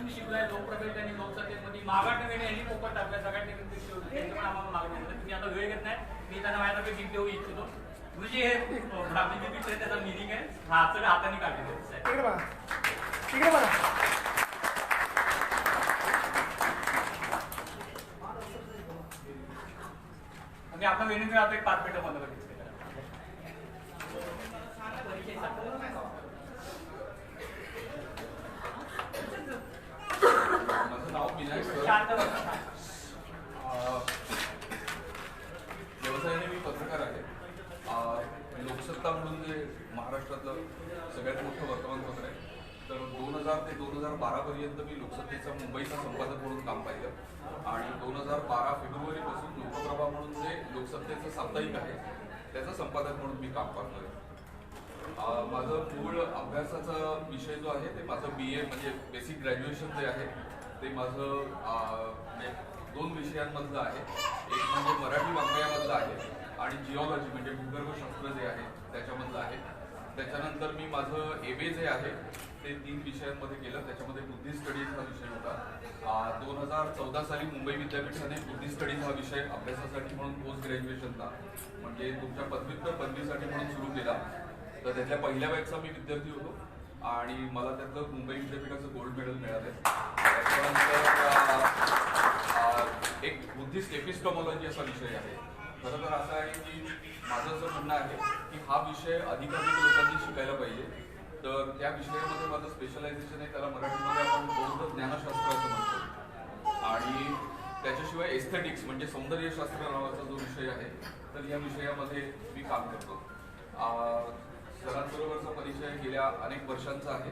तुम्ही शिकलाय लोकप्रबेट आणि लोकसत्तेमध्ये मागाट नवीन यांनी पोपट टाकल्या सगळ्यांनी त्यांचं पण आम्हाला मागणी. तुम्ही आता वेळ घेत नाही. मी त्यांना माझ्यातर्फे गिफ्ट देऊ इच्छितो. म्हणजे हे ब्राह्मणी आहे त्याचा मिनिंग आहे हात हाताने काढलेलं. तिकडे बघा. तिकडे बघा. आणि आता एक पाच मिनिटं बंद करते परिचय सांगा. माझं नाव विनायक सर शांत बसा. अं, व्यवसायाने मी पत्रकार आहे अं, लोकसत्ता म्हणून जे महाराष्ट्रातलं सगळ्यात मोठं वर्तमानपत्र आहे तर दोन हजार ते दोन हजार बारापर्यंत मी लोकसत्तेचा मुंबईचा संपादक म्हणून काम पाहिलं. आणि दोन हजार बारा फेब्रुवारीपासून लोकप्रभा म्हणून जे लोकसत्तेचं साप्ताहिक आहे त्याचं संपादक म्हणून मी काम पाहतोय. माझं मूळ अभ्यासाचा विषय जो आहे ते माझं बी ए म्हणजे बेसिक ग्रॅज्युएशन जे आहे ते माझं म्हणजे दोन विषयांमधलं आहे. एक म्हणजे मराठी वाङ्मयामधलं आहे आणि जिओलॉजी म्हणजे भूगर्भशास्त्र जे आहे त्याच्यामधलं आहे. त्याच्यानंतर मी माझं एम ए जे आहे ते तीन विषयांमध्ये केलं त्याच्यामध्ये बुद्धी स्टडीज हा विषय होता. दोन हजार चौदा साली मुंबई विद्यापीठाने बुद्धी स्टडीज हा विषय अभ्यासासाठी म्हणून पोस्ट ग्रॅज्युएशनला म्हणजे तुमच्या पदव्युत्तर पदवीसाठी म्हणून सुरू केला. तर त्यातल्या पहिल्या बॅचचा मी विद्यार्थी होतो आणि मला त्यातलं मुंबई विद्यापीठाचं गोल्ड मेडल मिळालं. त्याच्यानंतर एक बुद्धिस्ट एपिस्टॉमॉलॉजी असा विषय आहे. खरं तर असं आहे की माझं असं म्हणणं आहे की हा विषय अधिकाधिक लोकांनी शिकायला पाहिजे. तर त्या विषयामध्ये माझं स्पेशलायझेशन आहे त्याला मराठीमध्ये आपण बौद्ध ज्ञानशास्त्र असं म्हणतो. आणि त्याच्याशिवाय एस्थेटिक्स म्हणजे सौंदर्यशास्त्र नावाचा जो विषय आहे तर या विषयामध्ये मी काम करतो. सरांबरोबरचा परिचय गेल्या अनेक वर्षांचा आहे.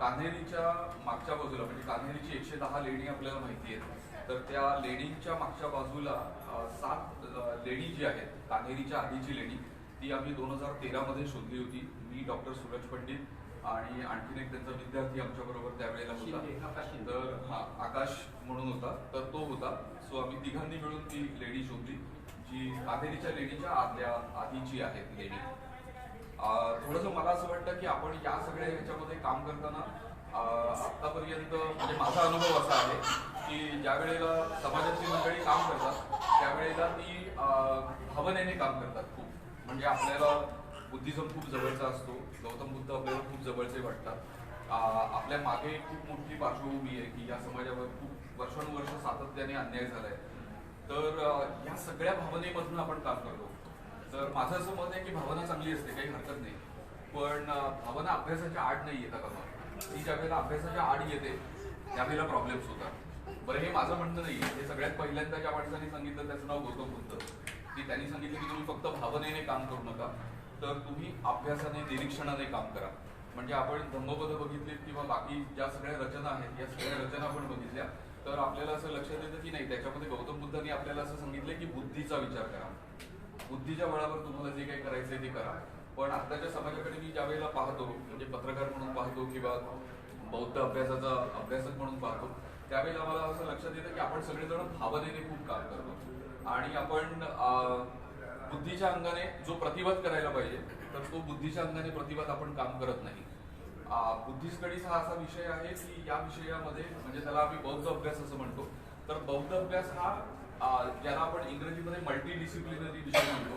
कान्हेरीच्या मागच्या बाजूला म्हणजे कान्हेरीची एकशे दहा लेणी आपल्याला माहिती आहेत. तर त्या लेणींच्या मागच्या बाजूला सात लेणी जी आहेत कान्हेरीच्या आधीची लेणी ती आम्ही दोन हजार तेरामध्ये शोधली होती. मी डॉक्टर सूरज पंडित आणि आणखीन एक त्यांचा विद्यार्थी आमच्या बरोबर त्यावेळेला होता. तर हा आकाश म्हणून होता. तर तो होता. सो आम्ही तिघांनी मिळून ती लेणी शोधली जी कावेरीच्या लेणीच्या आदल्या आधीची आहे ती लेणी थोडस मला असं वाटतं की आपण या सगळ्या ह्याच्यामध्ये काम करताना आतापर्यंत म्हणजे माझा अनुभव असा आहे की ज्या वेळेला समाजाची मंडळी काम करतात त्यावेळेला ती भावनेने काम करतात खूप. म्हणजे आपल्याला बुद्धिझम खूप जवळचा असतो. गौतम बुद्ध आपल्याला खूप जवळचे वाटतात. आपल्या मागे खूप मोठी पार्श्वभूमी आहे की या समाजावर खूप वर्षानुवर्ष सातत्याने अन्याय झालाय. तर या सगळ्या भावनेमधून आपण काम करतो. तर माझं असं मत आहे की भावना चांगली असते काही हरकत नाही. पण भावना अभ्यासाच्या आड नाही येतात का ती ज्या वेळेला अभ्यासाच्या आड येते त्यावेळेला प्रॉब्लेम्स होतात. बरं हे माझं म्हणणं नाही हे सगळ्यात पहिल्यांदा ज्या माणसाने सांगितलं त्याचं नाव गौतम बुद्ध. की त्यांनी सांगितलं की तुम्ही फक्त भावनेने काम करू नका. तर तुम्ही अभ्यासाने निरीक्षणाने काम करा. म्हणजे आपण धम्मपद बघितलीत किंवा बाकी ज्या सगळ्या रचना आहेत या सगळ्या रचना आपण बघितल्या. तर आपल्याला असं लक्षात येतं की नाही त्याच्यामध्ये गौतम बुद्धांनी आपल्याला असं सांगितलं की बुद्धीचा विचार करा. बुद्धीच्या बळावर तुम्हाला जे काही करायचंय ते करा. पण आताच्या समाजाकडे मी ज्या वेळेला पाहतो म्हणजे पत्रकार म्हणून पाहतो किंवा बौद्ध अभ्यासाचा अभ्यासक म्हणून पाहतो त्यावेळेला मला असं लक्षात येतं की आपण सगळेजण भावनेने खूप काम करतो. आणि आपण अं, बुद्धीच्या अंगाने जो प्रतिवाद करायला पाहिजे तर तो बुद्धीच्या अंगाने प्रतिवाद आपण काम करत नाही. बुद्धी स्टडीज हा असा विषय आहे की या विषयामध्ये म्हणजे त्याला आम्ही बौद्ध अभ्यास असं म्हणतो. तर बौद्ध अभ्यास हा ज्याला आपण इंग्रजीमध्ये मल्टी डिसिप्लिनरी विषय म्हणतो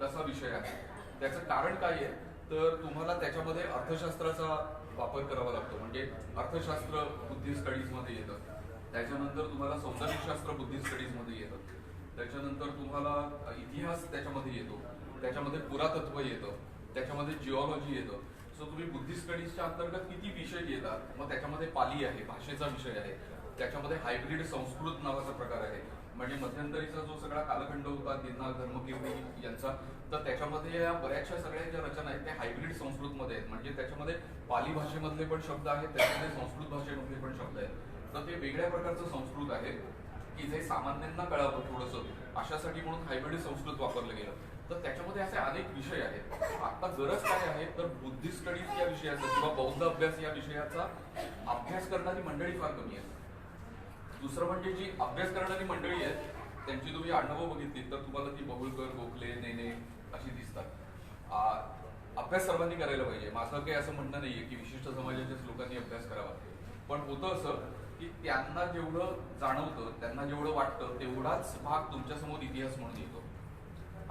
तसा विषय आहे. त्याचं कारण काय आहे? तर तुम्हाला त्याच्यामध्ये अर्थशास्त्राचा वापर करावा लागतो. म्हणजे अर्थशास्त्र बुद्धी स्टडीजमध्ये येतं. त्याच्यानंतर तुम्हाला सौंदर्यशास्त्र बुद्धी स्टडीजमध्ये येतं. त्याच्यानंतर तुम्हाला इतिहास त्याच्यामध्ये येतो. त्याच्यामध्ये पुरातत्व येतं. त्याच्यामध्ये जिओलॉजी येतं. सो तुम्ही बुद्धिस्ट स्टडीजच्या अंतर्गत किती विषय येतात मग त्याच्यामध्ये पाली आहे भाषेचा विषय आहे. त्याच्यामध्ये हायब्रिड संस्कृत नावाचा प्रकार आहे. म्हणजे मध्यंतरीचा जो सगळा कालखंड होता दिना धर्मकीर्ती यांचा तर त्याच्यामध्ये या बऱ्याचशा सगळ्या ज्या रचना आहेत त्या हायब्रिड संस्कृतमध्ये आहेत. म्हणजे त्याच्यामध्ये पाली भाषेमधले पण शब्द आहेत त्याच्यामध्ये संस्कृत भाषेमधले पण शब्द आहेत. तर ते वेगळ्या प्रकारचं संस्कृत आहे. की जे सामान्यांना कळावं थोडंसं. अशासाठी म्हणून हायब्रिड संस्कृत वापरलं गेलं. तर त्याच्यामध्ये असे अनेक विषय आहेत. आता गरज काय आहे? तर बुद्धी स्टडीज या विषयाचा किंवा बौद्ध अभ्यास या विषयाचा अभ्यास करणारी मंडळी फार कमी आहे दुसरं म्हणजे जी अभ्यास करणारी मंडळी आहेत त्यांची तुम्ही आडनावं बघितली तर तुम्हाला ती बहुळकर गोखले नेने अशी दिसतात. अभ्यास सर्वांनी करायला पाहिजे. माझं काही असं म्हणणं नाहीये की विशिष्ट समाजाच्याच लोकांनी अभ्यास करावा. पण होतं असं की त्यांना जेवढं जाणवतं त्यांना जेवढं वाटतं तेवढाच भाग तुमच्यासमोर इतिहास म्हणून येतो.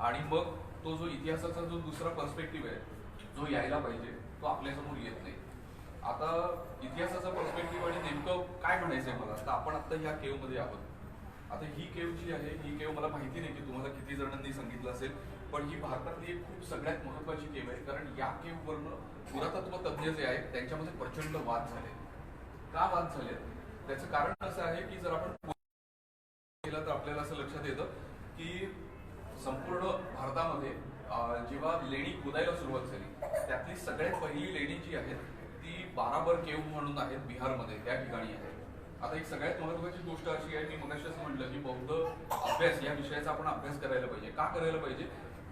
आणि मग तो जो इतिहासाचा जो दुसरा पर्स्पेक्टिव्ह आहे जो यायला पाहिजे तो आपल्यासमोर येत नाही. आता इतिहासाचा पर्स्पेक्टिव्ह आणि नेमकं काय म्हणायचं आहे मला? तर आपण आता ह्या केवमध्ये आहोत. आता ही केव जी आहे ही केव मला माहिती नाही की तुम्हाला किती जणांनी सांगितलं असेल पण ही भारतातली एक खूप सगळ्यात महत्वाची केव आहे कारण या केव वरनं पुरातत्व तज्ज्ञ जे आहेत त्यांच्यामध्ये प्रचंड वाद झाले. का वाद झाले? त्याचं कारण असं आहे की जर आपण केलं तर आपल्याला असं लक्षात येतं की संपूर्ण भारतामध्ये जेव्हा लेणी खोदायला सुरुवात झाली त्यातली सगळ्यात पहिली लेणी जी आहे ती बाराबर केव म्हणून आहेत बिहारमध्ये त्या ठिकाणी आहे आता एक सगळ्यात महत्वाची गोष्ट अशी आहे मी मगाशी असं म्हटलं की बौद्ध अभ्यास या विषयाचा आपण अभ्यास करायला पाहिजे. का करायला पाहिजे?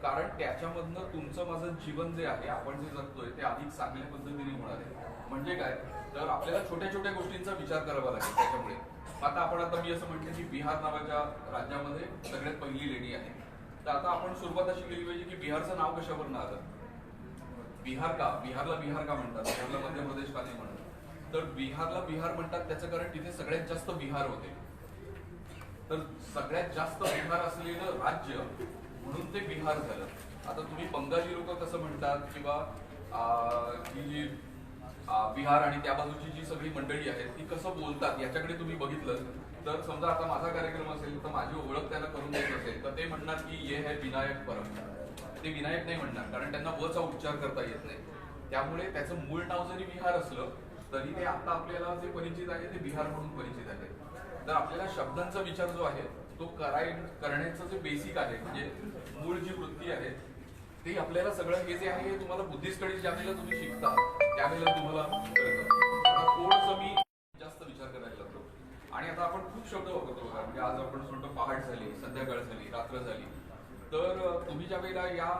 कारण त्याच्यामधनं तुमचं माझं जीवन जे आहे आपण जे जगतोय ते अधिक चांगल्या पद्धतीने होणार आहे. म्हणजे काय? तर आपल्याला छोट्या छोट्या गोष्टींचा विचार करावा लागेल त्याच्यामुळे. आता आपण आता मी असं म्हटलं की बिहार नावाच्या राज्यामध्ये सगळ्यात पहिली लेणी आहे. तर आता आपण सुरुवात अशी केली पाहिजे की बिहारचं नाव कशावर आलं? बिहार का? बिहारला बिहार का म्हणतात? बिहारला मध्य प्रदेश का नाही म्हणतात तर बिहारला बिहार म्हणतात त्याचं कारण तिथे सगळ्यात जास्त बिहार होते. तर सगळ्यात जास्त बिहार असलेलं राज्य म्हणून ते बिहार झालं. आता तुम्ही बंगाली लोक कसं म्हणतात किंवा ही जी बिहार आणि त्या बाजूची जी सगळी मंडळी आहेत ती कसं बोलतात याच्याकडे तुम्ही बघितलं. तर समजा आता माझा कार्यक्रम असेल तर माझी ओळख त्यांना करून द्यायची असेल तर ते म्हणणार की ये है विनायक परम. ते विनायक नाही म्हणणार कारण त्यांना वचा उच्चार करता येत नाही. त्यामुळे त्याचं मूळ नाव जरी बिहार असलं तरी ते आता आपल्याला जे परिचित आहे ते बिहार म्हणून परिचित आहे. तर आपल्याला शब्दांचा विचार जो आहे तो कराय करण्याचं जे बेसिक आहे म्हणजे मूळ जी वृत्ती आहे ते आपल्याला सगळं हे जे आहे हे तुम्हाला बुद्धिस्टकडे ज्या वेळेला तुम्ही शिकता त्यावेळेला तुम्हाला कळतं. थोडंसं मी जास्त विचार करायला लागतो आणि आता आपण खूप शब्द वापरतो बघा म्हणजे आज आपण म्हणतो पहाट झाली संध्याकाळ झाली रात्र झाली. तर तुम्ही ज्या वेळेला या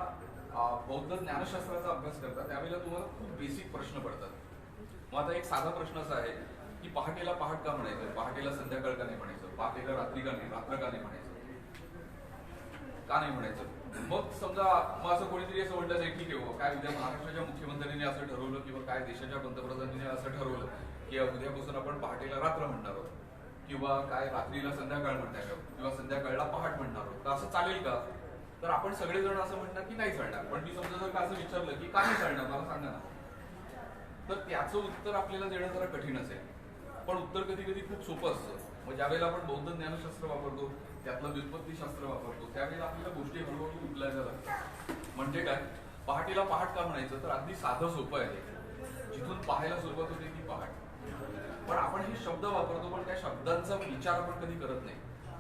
बौद्ध ज्ञानशास्त्राचा अभ्यास करता त्यावेळेला तुम्हाला खूप बेसिक प्रश्न पडतात. मग आता एक साधा प्रश्न असा आहे की पहाटेला पहाट का म्हणायचं? पहाटेला संध्याकाळ का नाही म्हणायचं? पहाटेला रात्री का नाही रात्र का नाही म्हणायचं? का नाही म्हणायचं? मग समजा मग असं कोणीतरी असं म्हटलं नाही ठीक आहे बुवा, काय उद्या महाराष्ट्राच्या मुख्यमंत्र्यांनी असं ठरवलं किंवा काय देशाच्या पंतप्रधानांनी असं ठरवलं की उद्यापासून आपण पहाटेला रात्र म्हणणार आहोत किंवा काय रात्रीला संध्याकाळ म्हणणार किंवा संध्याकाळला पहाट म्हणणार आहोत तर असं चालेल का? तर आपण सगळेजण असं म्हणणार की नाही चालणार पण मी समजा जर का असं विचारलं की का नाही चालणार मला सांगा ना. तर त्याचं उत्तर आपल्याला देणं जरा कठीण असेल पण उत्तर कधी कधी खूप सोपं असतं. मग ज्यावेळेला आपण बौद्ध ज्ञानशास्त्र वापरतो त्यातलं व्युत्पत्तीशास्त्र वापरतो त्यावेळेला आपल्याला गोष्टी हळूहळू उचलायला लागतात म्हणजे काय? पहाटेला पहाट का म्हणायचं? तर अगदी साधं सोपं आहे जिथून पाहायला सुरुवात होते ती पहाट. पण आपण हे शब्द वापरतो पण त्या शब्दांचा विचार आपण कधी करत नाही.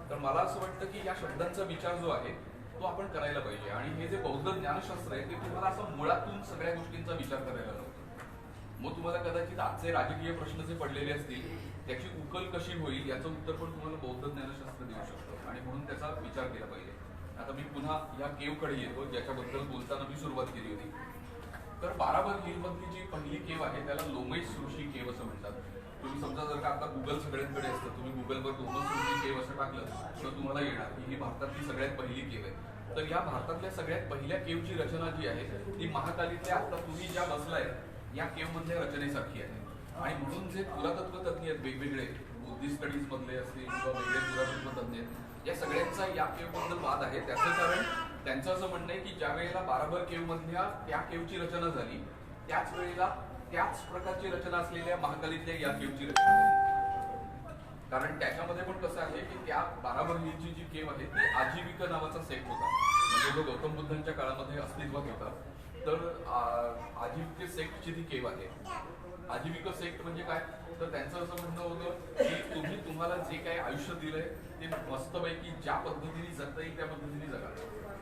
तर मला असं वाटतं की या शब्दांचा विचार जो आहे तो आपण करायला पाहिजे. आणि हे जे बौद्ध ज्ञानशास्त्र आहे ते तुम्हाला असं मुळातून सगळ्या गोष्टींचा विचार करायला लावतो. मग तुम्हाला कदाचित आजचे राजकीय प्रश्न जे पडलेले असतील त्याची उकल कशी होईल याचं उत्तर पण तुम्हाला बौद्ध ज्ञानशास्त्र देऊ शकतं. आणि म्हणून त्याचा विचार केला पाहिजे. आता मी पुन्हा या केवकडे येतो ज्याच्याबद्दल बोलताना मी सुरुवात केली होती. तर बाराबर हिलमधली जी पहिली केव आहे त्याला लोमेश ऋषी केव असं म्हणतात. तुम्ही समजा जर का आता गुगल सगळ्यांकडे असतं तुम्ही गुगलवर लोमेश ऋषी केव असं टाकलं तर तुम्हाला येणार की ही भारतातली सगळ्यात पहिली केव आहे. तर या भारतातल्या सगळ्यात पहिल्या केवची रचना जी आहे ती महाकालीतल्या आता तुम्ही ज्या बसलाय या केव मधल्या रचनेसारखी आहे. आणि म्हणून जे पुरातत्व तज्ञ आहेत वेगवेगळे बुद्धिस्ट स्टडीज मधले असतील किंवा वेगळे पुरातत्व तज्ञ आहेत या सगळ्यांचा या केवबद्दल वाद आहे. त्याचं कारण त्यांचं असं म्हणणं आहे की ज्या वेळेला बाराबर केव मधल्या त्या केवची रचना झाली त्याच वेळेला त्याच प्रकारची रचना असलेल्या महाकालीतल्या या केवची रचना झाली. कारण त्याच्यामध्ये पण कसं आहे की त्या बाराबर हिलची जी केव आहे ती आजीविका नावाचा सेट होता. म्हणजे जो गौतम बुद्धांच्या काळामध्ये अस्तित्वात होता. तर आजीविका सेक्टची ती केव आहे. आजीविका सेक्ट म्हणजे काय? तर त्यांचं असं म्हणणं होतं की तुम्ही तुम्हाला जे काही आयुष्य दिलंय ते मस्तपैकी ज्या पद्धतीने जगता येईल त्या पद्धतीने जगा.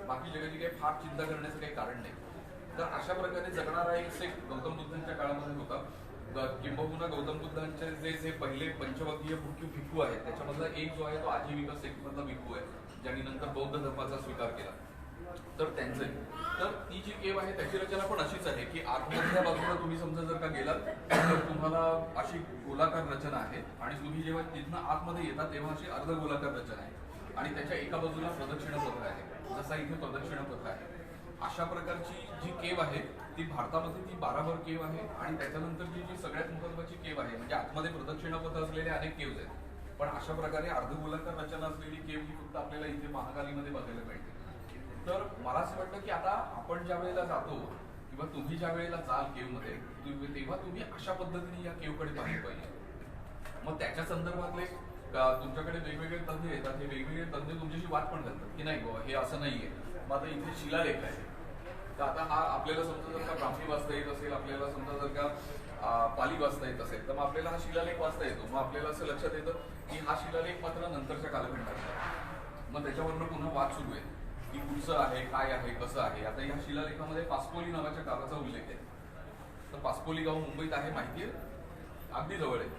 बाकी जगाची काही फार चिंता करण्याचं काही कारण नाही. तर अशा प्रकारे जगणारा एक सेक्ट गौतम बुद्धांच्या काळामध्ये होता. किंबहुना गौतम बुद्धांचे जे जे पहिले पंचवर्गीय मुख्य भिक्खू आहेत त्याच्यामधला एक जो आहे तो आजीविका सेक्टमधला भिक्खू आहे ज्यांनी नंतर बौद्ध धर्माचा स्वीकार केला. तर त्यांचं तर ती जी केव आहे त्याची रचना पण अशीच आहे की आतमधल्या बाजूला तुम्ही समजा जर का गेलात तर तुम्हाला अशी गोलाकार रचना आहे आणि तुम्ही जेव्हा तिथनं आतमध्ये येता तेव्हा अशी अर्ध गोलाकार रचना आहे. आणि त्याच्या एका बाजूला प्रदक्षिणा आहे. जसा इथे प्रदक्षिणा आहे. अशा प्रकारची जी केव आहे ती भारतामध्ये ती बाराभर केव आहे आणि त्याच्यानंतर जी जी सगळ्यात महत्वाची केव आहे म्हणजे आतमध्ये प्रदक्षिणापत्र असलेले अनेक केव्ज आहेत. पण अशा प्रकारे अर्धगोलाकार रचना असलेली केव ही फक्त आपल्याला इथे महाकालीमध्ये बघायला मिळते. तर मला असं वाटतं की आता आपण ज्या वेळेला जातो किंवा तुम्ही ज्या वेळेला जाल केवमध्ये तुम्ही- तेव्हा तुम्ही अशा पद्धतीने या केवकडे पाहिलं पाहिजे. मग त्याच्या संदर्भातले तुमच्याकडे वेगवेगळे तज्ञ येतात हे वेगवेगळे तज्ञ तुमच्याशी वाद पण करतात की नाही बाबा हे असं नाहीये. मग आता इथे शिलालेख आहे. तर आता हा आपल्याला समजा जर का ब्राह्मी वाचता येत असेल आपल्याला समजा जर का पाली वाचता येत असेल तर मग आपल्याला हा शिलालेख वाचता येतो. मग आपल्याला असं लक्षात येतं की हा शिलालेख मात्र नंतरच्या कालखंडात आहे. मग त्याच्यावरनं पुन्हा वाद सुरू आहे. की कुठचं आहे काय आहे कसं आहे. आता या शिलालेखामध्ये पासपोली नावाच्या गावाचा उल्लेख आहे. तर पासपोली गाव मुंबईत आहे माहिती आहे? अगदी जवळ आहे.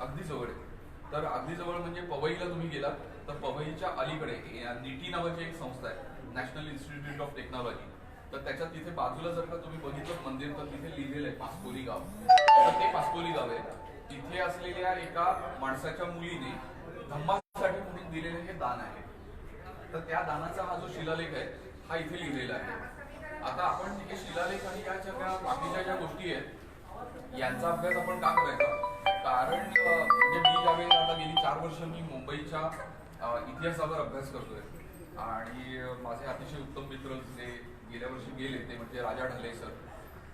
अगदी जवळ आहे. तर अगदी जवळ म्हणजे पवईला तुम्ही गेलात तर पवईच्या अलीकडे निटी नावाची एक संस्था आहे नॅशनल इन्स्टिट्यूट ऑफ टेक्नॉलॉजी. तर त्याच्यात तिथे बाजूला जर का तुम्ही बघितलं मंदिर तर तिथे लिहिलेलं आहे पासपोली गाव. तर ते पासपोली गाव आहे. तिथे असलेल्या एका माणसाच्या मुलीने धम्मासाठी म्हणून दिलेले हे दान आहे. तर त्या दानाचा हा जो शिलालेख आहे हा इथे लिहिलेला आहे. आता आपण हे शिलालेख आणि या सगळ्या बाकीच्या ज्या गोष्टी आहेत यांचा अभ्यास आपण का करायचा? कारण म्हणजे मी ज्यावेळेला आता गेली चार वर्ष मी मुंबईच्या इतिहासावर अभ्यास करतोय. आणि माझे अतिशय उत्तम मित्र जे गेल्या वर्षी गेले ते म्हणजे राजा ढाले सर.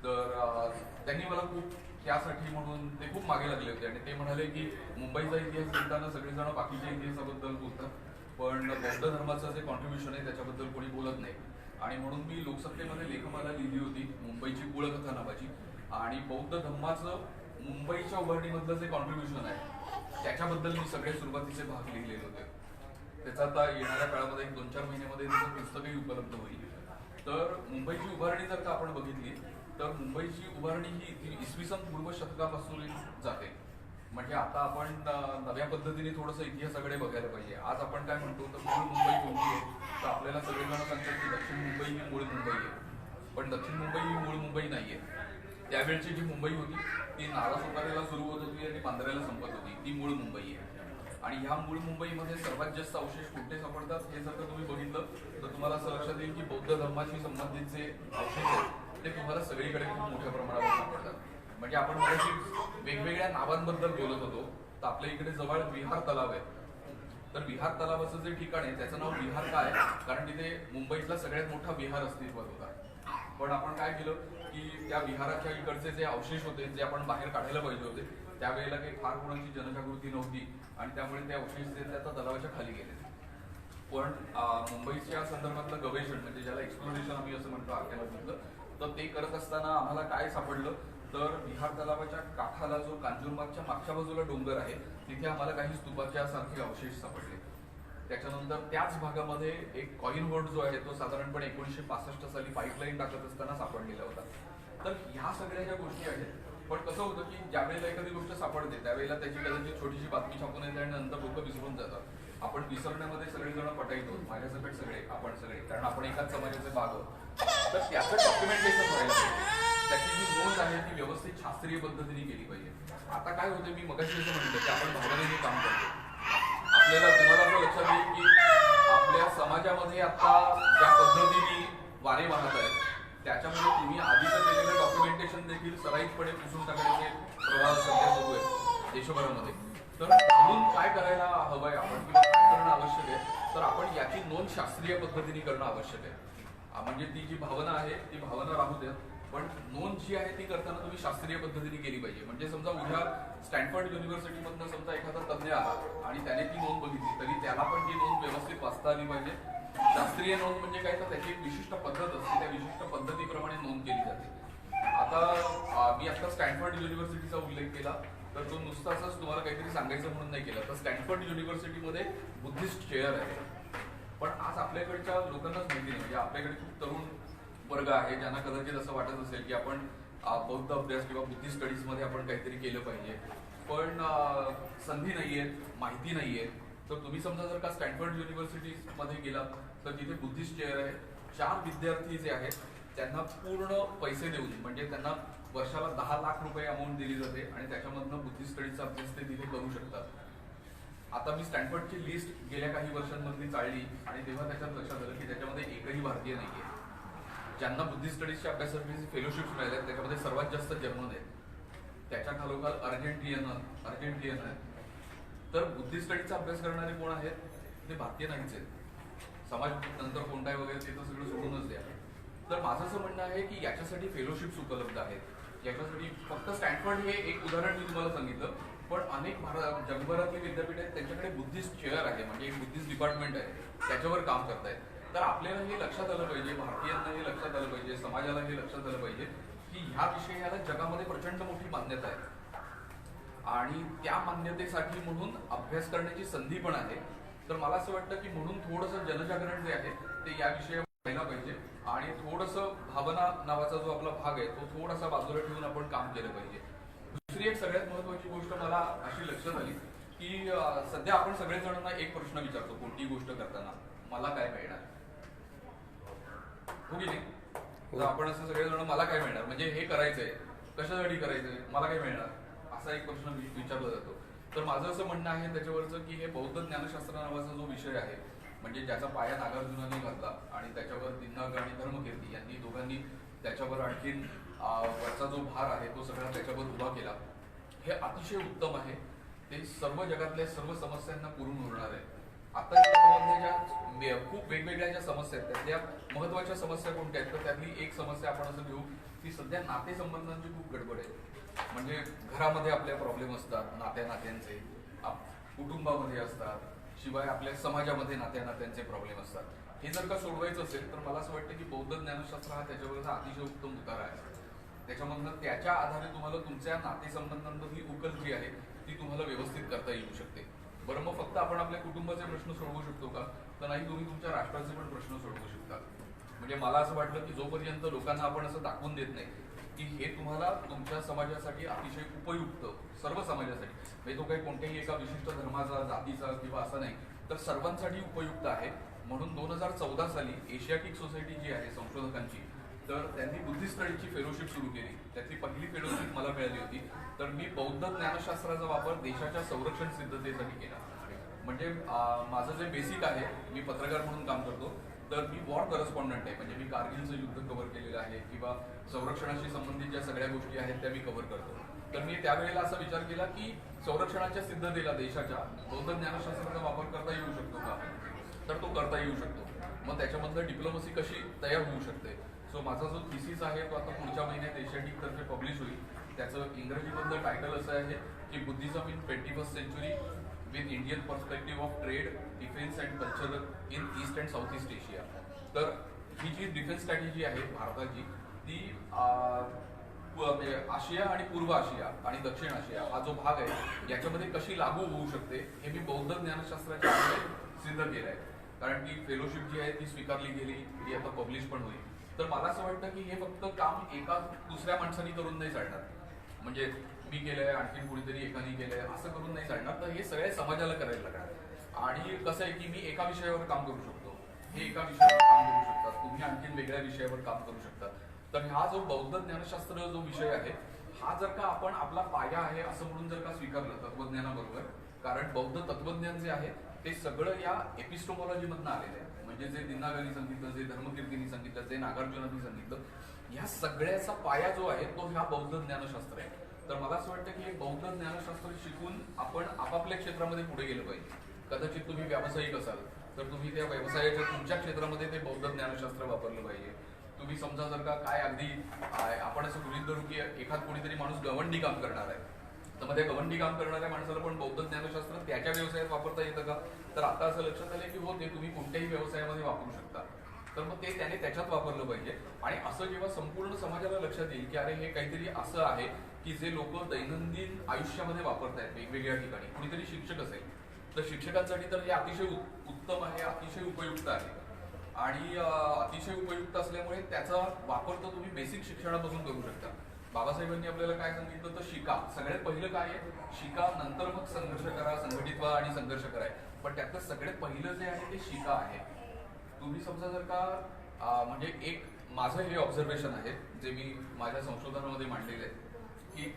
तर त्यांनी मला खूप त्यासाठी म्हणून ते खूप मागे लागले होते. आणि ते म्हणाले की मुंबईचा इतिहास लिहिताना सगळेजण बाकीच्या इतिहासाबद्दल बोलतात. पण बौद्ध धर्माचं जे कॉन्ट्रीब्युशन आहे त्याच्याबद्दल कोणी बोलत नाही. आणि म्हणून मी लोकसत्तेमध्ये लेखमाला लिहिली होती मुंबईची कुळकथा नावाची. आणि बौद्ध धर्माचं मुंबईच्या उभारणीमधलं जे कॉन्ट्रीब्युशन आहे त्याच्याबद्दल मी सगळे सुरुवातीचे भाग लिहिलेले होते. त्याचा आता येणाऱ्या काळामध्ये एक दोन चार महिन्यामध्ये त्याचं पुस्तकही उपलब्ध होईल. तर मुंबईची उभारणी जर का आपण बघितली तर मुंबईची उभारणी ही इसवी सन पूर्व शतकापासून जाते. म्हणजे आता आपण नव्या पद्धतीने थोडंसं इतिहासाकडे बघायला पाहिजे. आज आपण काय म्हणतो तर मूळ मुंबई कोणती आहे? तर आपल्याला सगळेजण सांगतात की दक्षिण मुंबई ही मूळ मुंबई आहे. पण दक्षिण मुंबई ही मूळ मुंबई नाहीये. त्यावेळची जी मुंबई होती ती नारासोपाऱ्याला सुरू होत होती आणि पांढऱ्याला संपत होती. ती मूळ मुंबई आहे. आणि ह्या मूळ मुंबईमध्ये सर्वात जास्त अवशेष कुठे सापडतात हे जर का तुम्ही बघितलं तर तुम्हाला असं लक्षात येईल की बौद्ध धर्माशी संबंधित जे अवशेष आहेत ते तुम्हाला सगळीकडे खूप मोठ्या प्रमाणावर सापडतात. म्हणजे आपण वेगवेगळ्या नावांबद्दल बोलत होतो. तर आपल्या इकडे जवळ विहार तलाव आहे. तर विहार तलावाचं जे ठिकाण आहे त्याचं नाव विहार काय आहे? कारण तिथे मुंबईतला सगळ्यात मोठा विहार अस्तित्वात होता. पण आपण काय केलं की त्या विहाराच्या इकडचे जे अवशेष होते जे आपण बाहेर काढायला पाहिजे होते त्यावेळेला काही फार कोणाची जनजागृती नव्हती आणि त्यामुळे ते अवशेष जे त्या तलावाच्या खाली गेले. पण मुंबईच्या संदर्भातलं गवेषण म्हणजे ज्याला एक्सप्लोरेशन आम्ही असं म्हणतो आर्किओलॉजीतलं तर ते करत असताना आम्हाला काय सापडलं? तर बिहार तलावाच्या काठाला जो कांजूरमार्गच्या मागच्या बाजूला डोंगर आहे तिथे आम्हाला काही स्तूपाच्या सारखे अवशेष सापडले. त्याच्यानंतर त्याच भागामध्ये एक कॉईन वर्ड जो आहे तो साधारणपणे एकोणीसशे पासष्ट साली पाईपलाईन टाकत असताना सापडलेला होता. तर ह्या सगळ्या ज्या गोष्टी आहेत पण कसं होतं की ज्या वेळेला एखादी गोष्ट सापडते त्यावेळेला त्याची कदाचित छोटीशी बातमी छापून येते आणि नंतर लोक विसरून जातात. आपण विसरण्यामध्ये सगळेजण पटायचो माझ्यासकट सगळे आपण सगळे कारण आपण एकाच समाजाचे भाग आहोत. तर त्याचं डॉक्युमेंटेशन व्हायला पाहिजे. त्याची जी नोंद आहे ती व्यवस्थित शास्त्रीय पद्धतीने केली पाहिजे. आता काय होतं मी मगाशी असं म्हटलं की आपण भावनेने काम करतो. आपल्याला तुम्हाला असं लक्षात येईल की आपल्या समाजामध्ये आता ज्या पद्धतीने वारे वाहत आहेत त्याच्यामध्ये तुम्ही आधीचं केलेलं डॉक्युमेंटेशन देखील सराईतपणे पुसून टाकण्याचे प्रवाह सध्या सुरू आहे देशभरामध्ये. तर म्हणून काय करायला हवंय आपण? किंवा काय करणं आवश्यक आहे? तर आपण याची नोंद शास्त्रीय पद्धतीने करणं आवश्यक आहे. म्हणजे ती जी भावना आहे ती भावना राहू द्या. पण नोंद जी आहे ती करताना तुम्ही शास्त्रीय पद्धतीने केली पाहिजे. म्हणजे समजा उद्या स्टॅनफर्ड युनिव्हर्सिटी मधनं समजा एखादा तज्ञ आला आणि त्याने ती नोंद बघितली तरी त्याला पण ती नोंद व्यवस्थित वाचता आली पाहिजे. शास्त्रीय नोंद म्हणजे काय? तर त्याची एक विशिष्ट पद्धत असते त्या विशिष्ट पद्धतीप्रमाणे नोंद केली जाते. आता मी आता स्टॅनफर्ड युनिव्हर्सिटीचा उल्लेख केला तर तो नुसता असंच तुम्हाला काहीतरी सांगायचं म्हणून नाही केलं. तर स्टॅनफर्ड युनिव्हर्सिटीमध्ये बुद्धिस्ट चेअर आहे. पण आज आपल्याकडच्या लोकांनाच माहिती नाही म्हणजे आपल्याकडे खूप तरुण वर्ग आहे ज्यांना कदाचित असं वाटत असेल की आपण बौद्ध अभ्यास किंवा बुद्धी स्टडीजमध्ये आपण काहीतरी केलं पाहिजे. पण संधी नाहीये माहिती नाहीये. तर तुम्ही समजा जर का स्टँडफर्ड युनिव्हर्सिटी मध्ये गेलात तर तिथे बुद्धिस्ट चेअर आहे चार विद्यार्थी जे आहेत त्यांना पूर्ण पैसे देऊन म्हणजे त्यांना वर्षाला दहा लाख रुपये अमाऊंट दिली जाते आणि त्याच्यामधनं बुद्धी स्टडीचा अभ्यास ते तिथे करू शकतात. आता मी स्टँडफर्डची लिस्ट गेल्या काही वर्षांमधली चाळली आणि तेव्हा त्याच्यात लक्षात आलं की त्याच्यामध्ये एकही भारतीय नाहीये. ज्यांना बुद्धी स्टडीजच्या अभ्यासासाठी फेलोशिप्स मिळाल्या त्याच्यामध्ये सर्वात जास्त जर्मन आहेत. त्याच्या खालोखाल अर्जेंटियन अर्जेंटियन आहेत. तर बुद्धी स्टडीजचा अभ्यास करणारे कोण आहेत? ते भारतीय नाहीच आहेत. समाज नंतर कोणता आहे वगैरे ते तर सगळं सोडूनच द्या. तर माझं असं म्हणणं आहे की याच्यासाठी फेलोशिप्स उपलब्ध आहेत. याच्यासाठी फक्त स्टँडफर्ड हे एक उदाहरण मी तुम्हाला सांगितलं पण अनेक भारत जगभरातले विद्यापीठ आहेत त्यांच्याकडे बुद्धिस्ट चेअर आहे म्हणजे एक बुद्धिस्ट डिपार्टमेंट आहे त्याच्यावर काम करतायत. तर आपल्याला हे लक्षात आलं पाहिजे भारतीयांना हे लक्षात आलं पाहिजे समाजाला हे लक्षात आलं पाहिजे की ह्या विषयाला जगामध्ये प्रचंड मोठी मान्यता आहे. आणि त्या मान्यतेसाठी म्हणून अभ्यास करण्याची संधी पण आहे. तर मला असं वाटतं की म्हणून थोडंसं जनजागरण जे आहे ते या विषयावर व्हायला पाहिजे. आणि थोडंसं भावना नावाचा जो आपला भाग आहे तो थोडासा बाजूला ठेवून आपण काम केलं पाहिजे. दुसरी एक सगळ्यात महत्वाची गोष्ट मला अशी लक्षात आली की सध्या आपण सगळेजणांना एक प्रश्न विचारतो कोणतीही गोष्ट करताना. मला काय मिळणार? हो की नाही आपण असं सगळेजण मला काय मिळणार? म्हणजे हे करायचंय. कशासाठी करायचंय? मला काय मिळणार? असा एक प्रश्न विचारला जातो. तर माझं असं म्हणणं आहे त्याच्यावरचं की हे बौद्ध ज्ञानशास्त्र नावाचा जो विषय आहे म्हणजे ज्याचा पाया नागार्जुनाने घातला आणि त्याच्यावर दिनाग आणि धर्मकीर्ती यांनी दोघांनी त्याच्यावर आणखीन वरचा जो भार आहे तो सगळा त्याच्यावर उभा केला. हे अतिशय उत्तम आहे. ते सर्व जगातल्या सर्व समस्यांना पुरून उरणार आहे. आता वेगवेगळ्या ज्या समस्या आहेत त्यातल्या महत्त्वाच्या समस्या कोणत्या आहेत? तर त्यातली एक समस्या आपण असं घेऊ की सध्या नातेसंबंधांची खूप गडबड आहे. म्हणजे घरामध्ये आपल्या प्रॉब्लेम असतात नात्या नात्यांचे कुटुंबामध्ये असतात शिवाय आपल्या समाजामध्ये नात्या नात्यांचे प्रॉब्लेम असतात. हे जर का सोडवायचं असेल तर मला असं वाटतं की बौद्ध ज्ञानशास्त्र हा त्याच्यावरचा अतिशय उत्तम उतारा आहे. त्याच्यामधनं त्याच्या आधारे तुम्हाला तुमच्या नातेसंबंधांमधली उकल जी आहे ती तुम्हाला व्यवस्थित करता येऊ शकते. बरं मग फक्त आपण आपल्या कुटुंबाचे प्रश्न सोडवू शकतो का? तर नाही तुम्ही तुमच्या राष्ट्राचे पण प्रश्न सोडवू शकता. म्हणजे मला असं वाटलं की जोपर्यंत लोकांना आपण असं दाखवून देत नाही की हे तुम्हाला तुमच्या समाजासाठी अतिशय उपयुक्त सर्व समाजासाठी म्हणजे तो काही कोणत्याही एका विशिष्ट धर्माचा जातीचा किंवा असं नाही तर सर्वांसाठी उपयुक्त आहे. म्हणून दोन हजार चौदा साली एशियाटिक सोसायटी जी आहे संशोधकांची तर त्यांनी बुद्धिस्ट फेलोशिप सुरू केली. त्यातली पहिली फेलोशिप मला मिळाली होती. तर मी बौद्ध ज्ञानशास्त्राचा वापर देशाच्या संरक्षण सिद्धतेसाठी केला. म्हणजे माझं जे बेसिक आहे मी पत्रकार म्हणून काम करतो तर मी वॉर करस्पॉन्डंट आहे. म्हणजे मी कारगिलचं युद्ध कव्हर केलेलं आहे किंवा संरक्षणाशी संबंधित ज्या सगळ्या गोष्टी आहेत त्या मी कव्हर करतो. तर मी त्यावेळेला असा विचार केला की संरक्षणाच्या सिद्धतेला देशाच्या बौद्ध ज्ञानशास्त्राचा वापर करता येऊ शकतो का? तर तो करता येऊ शकतो. मग त्याच्यामधलं डिप्लोमसी कशी तयार होऊ शकते? सो माझा जो थिसिस आहे तो आता पुढच्या महिन्यात एशियाटिकतर्फे पब्लिश होईल. त्याचं इंग्रजीमधलं टायटल असं आहे की Buddhism in twenty first century with Indian perspective of trade defence and culture in east and south east Asia तर ही जी डिफेन्स स्ट्रॅटेजी आहे भारताची ती म्हणजे आशिया आणि पूर्व आशिया आणि दक्षिण आशिया हा जो भाग आहे याच्यामध्ये कशी लागू होऊ शकते हे मी बौद्ध ज्ञानशास्त्राच्या सिद्ध केलं आहे कारण की फेलोशिप जी आहे ती स्वीकारली गेली ती आता पब्लिश पण होईल. तर मला असं वाटतं की हे फक्त काम एका दुसऱ्या माणसाने करून नाही चालणार. म्हणजे मी केलंय आणखीन कुणीतरी एकाने केलंय असं करून नाही चालणार. तर हे सगळे समाजाला करायला लागणार. आणि कसं आहे की मी एका विषयावर काम करू शकतो. हे एका विषयावर काम करू शकतात. तुम्ही आणखीन वेगळ्या विषयावर काम करू शकता तर हा जो बौद्ध ज्ञानशास्त्र जो विषय आहे हा जर का आपण आपला पाया आहे असं म्हणून जर का स्वीकारलं तत्वज्ञानाबरोबर कारण बौद्ध तत्वज्ञान जे आहे ते सगळं या एपिस्टोमॉलॉजी मधनं आलेलं आहे. म्हणजे जे दिनागानी सांगितलं जे धर्मकीर्तीने सांगितलं जे नागार्जुनांनी सांगितलं ह्या सगळ्याचा पाया जो आहे तो ह्या बौद्ध ज्ञानशास्त्र आहे. तर मला असं वाटतं की बौद्ध ज्ञानशास्त्र शिकून आपण आपापल्या क्षेत्रामध्ये पुढे गेलं पाहिजे. कदाचित तुम्ही व्यावसायिक असाल तर तुम्ही त्या व्यवसायाच्या तुमच्या क्षेत्रामध्ये ते बौद्ध ज्ञानशास्त्र वापरलं पाहिजे. तुम्ही समजा जर का काय अगदी आपण असं गृहित धरू की एखाद कोणीतरी माणूस गवंडी काम करणार आहे. तर मग त्या गवंडी काम करणाऱ्या माणसाला पण बौद्ध ज्ञानशास्त्र त्याच्या व्यवसायात वापरता येतं का? तर आता असं लक्षात आलं की हो ते तुम्ही कोणत्याही व्यवसायामध्ये वापरू शकता. तर मग ते त्याने त्याच्यात वापरलं पाहिजे. आणि असं जेव्हा संपूर्ण समाजाला लक्षात येईल की अरे हे काहीतरी असं आहे की जे लोक दैनंदिन आयुष्यामध्ये वापरतायत वेगवेगळ्या ठिकाणी कुणीतरी शिक्षक असेल तर शिक्षकांसाठी तर हे अतिशय उत्तम आहे अतिशय उपयुक्त आहे. आणि अतिशय उपयुक्त असल्यामुळे त्याचा वापर तर तुम्ही बेसिक शिक्षणापासून करू शकता. बाबासाहेबांनी आपल्याला काय सांगितलं तर शिका. सगळ्यात पहिलं काय आहे? शिका नंतर मग संघर्ष करा संघटित व्हा आणि संघर्ष कराय. पण त्यातलं सगळ्यात पहिलं जे आहे ते शिका आहे. तुम्ही समजा जर का म्हणजे एक माझं हे ऑब्झर्वेशन आहे जे मी माझ्या संशोधनामध्ये मांडलेलं आहे. की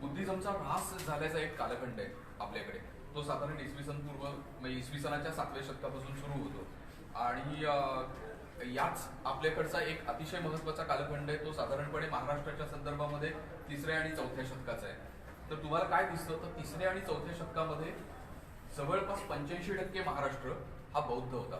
बुद्धिझमचा ऱ्हास झाल्याचा एक कालखंड आहे आपल्याकडे. तो साधारण इसवी सन पूर्व म्हणजे इसवी सनाच्या सातव्या शतकापासून सुरू होतो. आणि याच आपल्याकडचा एक अतिशय महत्त्वाचा कालखंड आहे तो साधारणपणे महाराष्ट्राच्या संदर्भामध्ये तिसऱ्या आणि चौथ्या शतकाचा आहे. तर तुम्हाला काय दिसतं? तर तिसऱ्या आणि चौथ्या शतकामध्ये जवळपास पंच्याऐंशी टक्के महाराष्ट्र हा बौद्ध होता.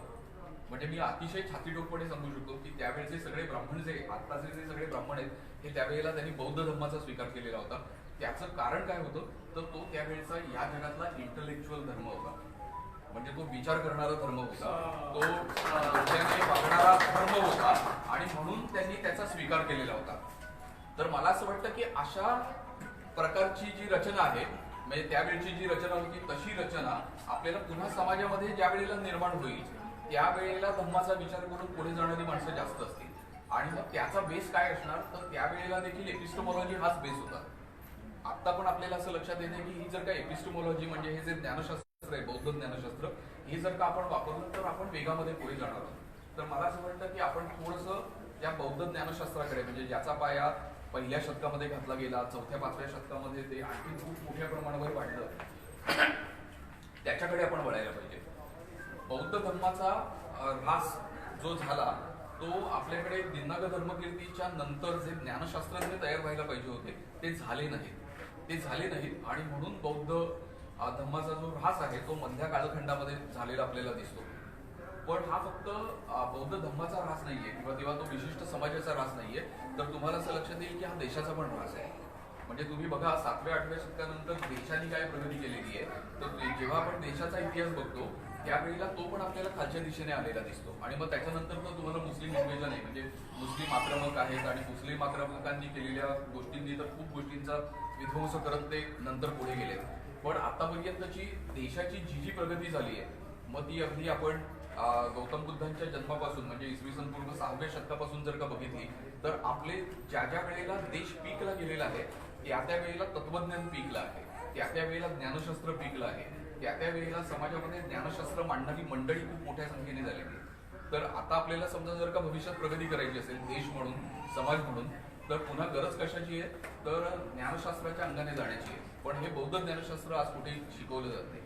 म्हणजे मी अतिशय छातीडोकपणे सांगू शकतो की त्यावेळेचे सगळे ब्राह्मण जे आत्ताचे जे सगळे ब्राह्मण आहेत हे त्यावेळेला त्यांनी बौद्ध धर्माचा स्वीकार केलेला होता. त्याचं कारण काय होतं? तर तो त्यावेळेचा या जगातला इंटलेक्च्युअल धर्म होता. म्हणजे तो विचार करणारा धर्म होता. तो डोक्याने वागणारा धर्म होता आणि म्हणून त्यांनी त्याचा स्वीकार केलेला होता. तर मला असं वाटतं की अशा प्रकारची जी रचना आहे म्हणजे त्यावेळची जी रचना होती तशी रचना आपल्याला पुन्हा समाजामध्ये ज्या वेळेला निर्माण होईल त्यावेळेला धर्माचा विचार करून पुढे जाणारी माणसं जास्त असतील. आणि मग त्याचा बेस काय असणार? तर त्यावेळेला देखील एपिस्टोमॉलॉजी हाच बेस होता. आता पण आपल्याला असं लक्षात येते की ही जर का एपिस्टोमॉलॉजी म्हणजे हे जे ज्ञानशास्त्र आहे बौद्ध ज्ञानशास्त्र हे जर का आपण वापरलं तर आपण वेगामध्ये पुढे जाणार आहोत. तर मला असं वाटतं की आपण थोडंसं या बौद्ध ज्ञानशास्त्राकडे म्हणजे ज्याचा पाया पहिल्या शतकामध्ये घातला गेला चौथ्या पाचव्या शतकामध्ये ते आणखी खूप मोठ्या प्रमाणावर वाढलं त्याच्याकडे आपण वळायला पाहिजे. बौद्ध धर्माचा ऱ्हास जो झाला तो आपल्याकडे दिनाग धर्मकीर्तीच्या नंतर जे ज्ञानशास्त्रज्ञ तयार व्हायला पाहिजे होते ते झाले नाहीत. ते झाले नाहीत आणि म्हणून बौद्ध धम्माचा जो ऱ्हास आहे तो मध्या कालखंडामध्ये झालेला आपल्याला दिसतो. पण हा फक्त बौद्ध धम्माचा ऱ्हास नाहीये किंवा तेव्हा तो विशिष्ट समाजाचा ऱ्हास नाहीये तर तुम्हाला असं लक्षात येईल की हा देशाचा पण ऱ्हास आहे. म्हणजे तुम्ही बघा सातव्या आठव्या शतकानंतर देशाने काय प्रगती केलेली आहे तर जेव्हा आपण देशाचा इतिहास बघतो त्यावेळेला तो पण आपल्याला खालच्या दिशेने आलेला दिसतो. आणि मग त्याच्यानंतर पण तुम्हाला मुस्लिम इन्व्हेजन आहे म्हणजे मुस्लिम आक्रमक आहेत आणि मुस्लिम आक्रमकांनी केलेल्या गोष्टींनी तर खूप गोष्टींचा विध्वंस करत ते नंतर पुढे गेले. पण आतापर्यंतची देशाची जी जी प्रगती झाली आहे मग ती अगदी आपण गौतम बुद्धांच्या जन्मापासून म्हणजे इसवी सन पूर्व सहाव्या शतकापासून जर का बघितली तर आपले ज्या ज्या वेळेला देश पीकला गेलेला आहे त्या त्या वेळेला तत्वज्ञान पीकला आहे त्या त्या वेळेला ज्ञानशास्त्र पीकला आहे. त्या त्या वेळेला समाजामध्ये ज्ञानशास्त्र मांडणारी मंडळी खूप मोठ्या संख्येने झालेली आहे. तर आता आपल्याला समजा जर का भविष्यात प्रगती करायची असेल देश म्हणून समाज म्हणून तर पुन्हा गरज कशाची आहे? तर ज्ञानशास्त्राच्या अंगाने जाण्याची आहे. पण हे बौद्ध ज्ञानशास्त्र आज कुठे शिकवलं जात नाही.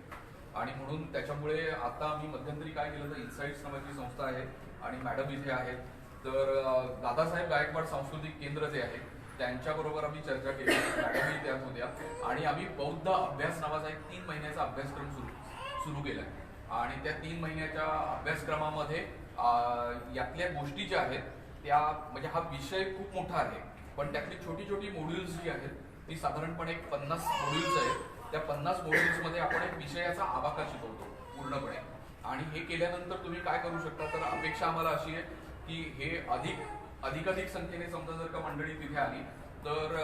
आणि म्हणून त्याच्यामुळे आता आम्ही मध्यंतरी काय केलं तर इन्साइट्स नावाची संस्था आहे आणि मॅडम इथे आहेत. तर दादासाहेब गायकवाड सांस्कृतिक केंद्र जे आहे त्यांच्याबरोबर आम्ही चर्चा केली. मॅडमही त्यात होत्या. आणि आम्ही बौद्ध अभ्यास नावाचा एक तीन महिन्याचा अभ्यासक्रम सुरू सुरू केला आणि त्या तीन महिन्याच्या अभ्यासक्रमामध्ये यातल्या गोष्टी ज्या आहेत त्या म्हणजे हा विषय खूप मोठा आहे. पण त्यातली छोटी छोटी मॉड्युल्स जी आहेत ती साधारणपणे एक पन्नास मॉड्युल्स आहेत. त्या पन्नास मॉड्युल्समध्ये आपण एक विषयाचा आवाका शिकवतो पूर्णपणे. आणि हे केल्यानंतर तुम्ही काय करू शकता? तर अपेक्षा आम्हाला अशी आहे की हे अधिक अधिकाधिक संख्येने समजा जर का मंडळी तिथे आली तर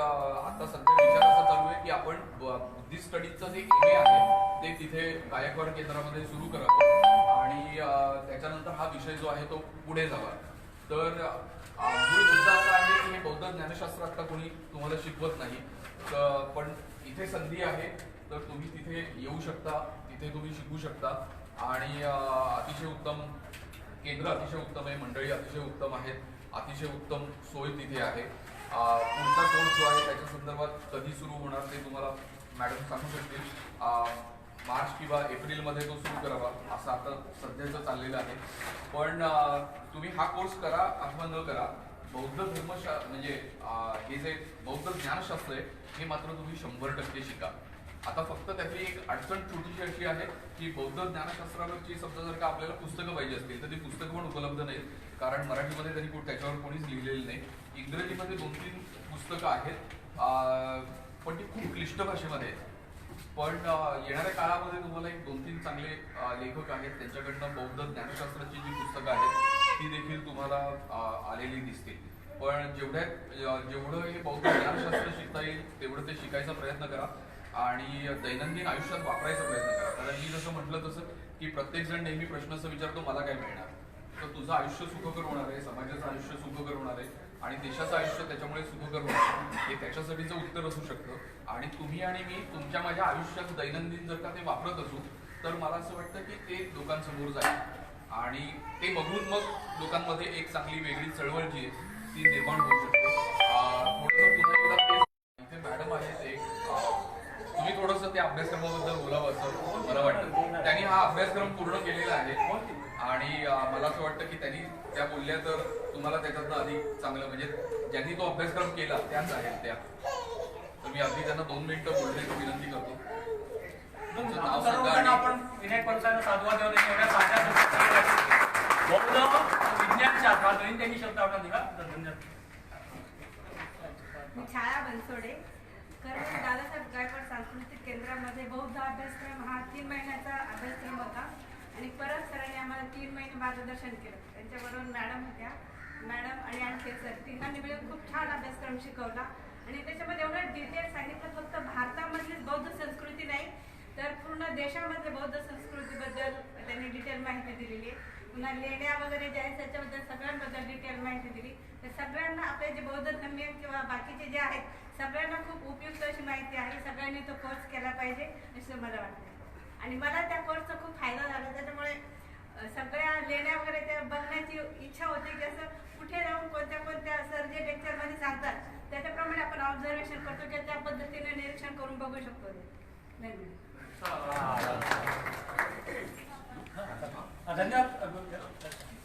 आता सध्या विचार असा चालू आहे की आपण ब- बुद्धिस्ट स्टडीजचं जे एम ए आहे ते तिथे गायकवाड केंद्रामध्ये सुरू करावं. आणि त्याच्यानंतर हा विषय जो आहे तो पुढे जावा. तर मुद्दा असा आहे की हे बौद्ध ज्ञानशास्त्र आता कोणी तुम्हाला शिकवत नाही. तर पण इथे संधी आहे तर तुम्ही तिथे येऊ शकता तिथे तुम्ही शिकू शकता. आणि अतिशय उत्तम केंद्र अतिशय उत्तम आहे मंडळी अतिशय उत्तम आहेत. अतिशय उत्तम सोय तिथे आहे. पुढचा कोर्स जो आहे त्याच्या संदर्भात कधी सुरू होणार ते तुम्हाला मॅडम सांगू शकतील. मार्च किंवा एप्रिलमध्ये तो सुरू करावा असं आता सध्याचं चाललेलं आहे. पण तुम्ही हा कोर्स करा अथवा न करा बौद्ध धर्मशा म्हणजे हे जे बौद्ध ज्ञानशास्त्र आहे हे मात्र तुम्ही शंभर टक्के शिका. आता फक्त त्याची एक अडचण छोटीशी अशी आहे की बौद्ध ज्ञानशास्त्रावरची समजा जर का आपल्याला पुस्तकं पाहिजे असतील तर ती पुस्तकं पण उपलब्ध नाहीत. कारण मराठीमध्ये त्यांनी कुठं त्याच्यावर कोणीच लिहिलेलं नाही. इंग्रजीमध्ये दोन तीन पुस्तकं आहेत. पण ती खूप क्लिष्ट भाषेमध्ये आहेत. पण येणाऱ्या काळामध्ये तुम्हाला एक दोन तीन चांगले लेखक आहेत. त्यांच्याकडनं बौद्ध ज्ञानशास्त्राची जी पुस्तकं आहेत ती देखील तुम्हाला आलेली दिसतील. पण जेवढ्या जेवढं हे बौद्ध ज्ञानशास्त्र शिकता येईल तेवढं ते शिकायचा प्रयत्न करा. आणि दैनंदिन आयुष्यात वापरायचा प्रयत्न करा. कारण मी जसं म्हटलं तसं की प्रत्येक जण नेहमी प्रश्न असं विचारतो मला काय मिळणार? तर तुझं आयुष्य सुखकर होणार आहे समाजाचं आयुष्य सुखकर होणार आहे आणि देशाचं आयुष्य त्याच्यामुळे सुखकर होणार हे त्याच्यासाठीचं उत्तर असू शकतं. आणि तुम्ही आणि मी तुमच्या माझ्या आयुष्यात दैनंदिन जर का ते वापरत असू तर मला असं वाटतं की ते लोकांसमोर जाईल. आणि ते बघून मग लोकांमध्ये एक चांगली वेगळी चळवळ जी आहे ती निर्माण होऊ शकते. ते- मॅडम आहेत एक. त्या अभ्यासक्रमाबद्दल बोलावं असं मला वाटतं. त्यांनी हा अभ्यासक्रम पूर्ण केलेला आहे. आणि मला असं वाटतं की त्यांनी त्या बोलल्या तर तुम्हाला त्याच्यातनं अधिक चांगलं म्हणजे ज्यांनी तो अभ्यासक्रम केला त्याच आहेत त्या. तर मी अगदी त्यांना दोन मिनिटं बोलण्याची विनंती करतो. आपण विनायक शब्दात बौद्ध विज्ञान त्यांनी शब्द आपण दिला. धन्यवाद. मी छाया बनसोडे. कर्नल दादासाहेब गायकवाड सांस्कृतिक केंद्रामध्ये बौद्ध अभ्यासक्रम हा तीन महिन्याचा अभ्यासक्रम होता. आणि परत सरांनी आम्हाला तीन महिने मार्गदर्शन केलं. त्यांच्याबरोबर मॅडम होत्या. मॅडम आणि आणखी सर तिघांनी मिळून खूप छान अभ्यासक्रम शिकवला. आणि त्याच्यामध्ये एवढं डिटेल सांगितलं फक्त भारतामधलीच बौद्ध संस्कृती नाही तर पूर्ण देशामध्ये बौद्ध संस्कृतीबद्दल त्यांनी डिटेल माहिती दिलेली. आहे पुन्हा लेण्या वगैरे ज्या आहेत त्याच्याबद्दल सगळ्यांबद्दल डिटेल माहिती दिली. तर सगळ्यांना आपले जे बौद्ध धर्मीय किंवा बाकीचे जे आहेत सगळ्यांना खूप उपयुक्त अशी माहिती आहे. सगळ्यांनी तो कोर्स केला पाहिजे असं मला वाटतं आणि मला त्या कोर्सचा खूप फायदा झाला. त्याच्यामुळे सगळ्या लेण्या वगैरे त्या बघण्याची इच्छा होती की असं कुठे जाऊन कोणत्या कोणत्या सर जे लेक्चरमध्ये सांगतात त्याच्याप्रमाणे आपण ऑब्झर्वेशन करतो की त्या पद्धतीने निरीक्षण करून बघू शकतो. धन्यवाद. धन्यवाद.